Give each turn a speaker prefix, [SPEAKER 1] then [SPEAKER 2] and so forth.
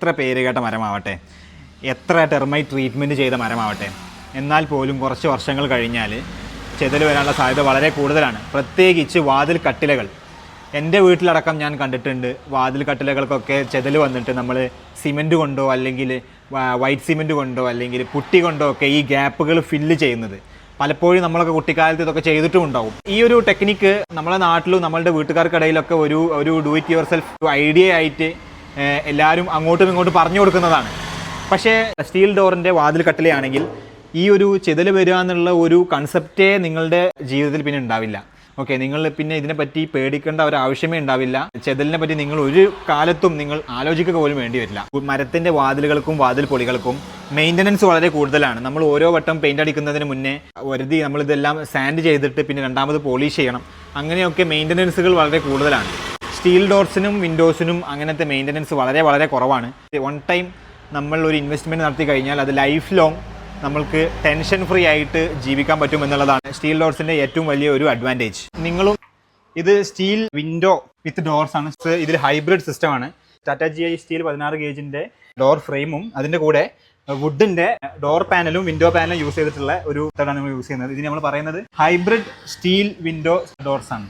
[SPEAKER 1] എത്ര പേര് കേട്ട മരമാവട്ടെ? എത്ര ടെർമൈറ്റ് ട്രീറ്റ്മെന്റ് ചെയ്ത മരമാവട്ടെ? എന്നാൽ പോലും കുറച്ച് വർഷങ്ങൾ കഴിഞ്ഞാൽ ചെതൽ വരാനുള്ള സാധ്യത വളരെ കൂടുതലാണ്. പ്രത്യേകിച്ച് വാതിൽ കട്ടിലകൾ. എന്റെ വീട്ടിലടക്കം ഞാൻ കണ്ടിട്ടുണ്ട്. വാതിൽ കട്ടിലകൾക്കൊക്കെ ചെതൽ വന്നിട്ട് നമ്മൾ സിമെന്റ് കൊണ്ടോ അല്ലെങ്കിൽ വൈറ്റ് സിമെന്റ് കൊണ്ടോ അല്ലെങ്കിൽ പുട്ടി കൊണ്ടോ ഒക്കെ ഈ ഗ്യാപ്പുകൾ ഫില്ല് ചെയ്യുന്നത്. പലപ്പോഴും നമ്മളൊക്കെ കുട്ടിക്കാലത്ത് ഇതൊക്കെ ചെയ്തിട്ടും ഉണ്ടാവും. ഈ ഒരു ടെക്നിക്ക് നമ്മളെ നാട്ടിലും നമ്മളുടെ വീട്ടുകാർക്കിടയിലൊക്കെ ഒരു ഒരു do it yourself idea ആയിട്ട് എല്ലാവരും അങ്ങോട്ടും ഇങ്ങോട്ടും പറഞ്ഞു കൊടുക്കുന്നതാണ്. പക്ഷേ സ്റ്റീൽ ഡോറിന്റെ വാതിൽ കട്ടിലയാണെങ്കിൽ ഈ ഒരു ചെതൽ വരിക എന്നുള്ള ഒരു കൺസെപ്റ്റേ നിങ്ങളുടെ ജീവിതത്തിൽ പിന്നെ ഉണ്ടാവില്ല. ഓക്കെ നിങ്ങൾ പിന്നെ ഇതിനെപ്പറ്റി പേടിക്കേണ്ട ഒരു ആവശ്യമേ ഉണ്ടാവില്ല. ചെതലിനെ പറ്റി നിങ്ങൾ ഒരു കാലത്തും നിങ്ങൾ ആലോചിക്കുക പോലും വേണ്ടി വരില്ല. മരത്തിന്റെ വാതിലുകൾക്കും വാതിൽ പൊളികൾക്കും മെയിന്റനൻസ് വളരെ കൂടുതലാണ്. നമ്മൾ ഓരോ വട്ടം പെയിന്റ് അടിക്കുന്നതിന് മുന്നേ വരുതി നമ്മളിതെല്ലാം സാൻഡ് ചെയ്തിട്ട് പിന്നെ രണ്ടാമത് പോളിഷ് ചെയ്യണം. അങ്ങനെയൊക്കെ മെയിന്റനൻസുകൾ വളരെ കൂടുതലാണ്. സ്റ്റീൽ ഡോർസിനും വിൻഡോസിനും അങ്ങനത്തെ മെയിന്റനൻസ് വളരെ വളരെ കുറവാണ്. വൺ ടൈം നമ്മൾ ഒരു ഇൻവെസ്റ്റ്മെന്റ് നടത്തി കഴിഞ്ഞാൽ അത് ലൈഫ് ലോങ് നമ്മൾക്ക് ടെൻഷൻ ഫ്രീ ആയിട്ട് ജീവിക്കാൻ പറ്റും എന്നുള്ളതാണ് സ്റ്റീൽ ഡോർസിന്റെ ഏറ്റവും വലിയ ഒരു അഡ്വാന്റേജ് നിങ്ങളും ഇത് സ്റ്റീൽ വിൻഡോ വിത്ത് ഡോർസ് ആണ്. ഇതിൽ ഹൈബ്രിഡ് സിസ്റ്റം ആണ്. ടാറ്റ ജി ഐ സ്റ്റീൽ പതിനാറ് ഗേജിന്റെ ഡോർ ഫ്രെയിമും അതിന്റെ കൂടെ വുഡിന്റെ ഡോർ പാനലും വിൻഡോ പാനലും യൂസ് ചെയ്തിട്ടുള്ള ഒരു ഇതാണ് നമ്മൾ യൂസ് ചെയ്യുന്നത്. ഇതിന് നമ്മൾ പറയുന്നത് ഹൈബ്രിഡ് സ്റ്റീൽ വിൻഡോ ഡോർസ് ആണ്.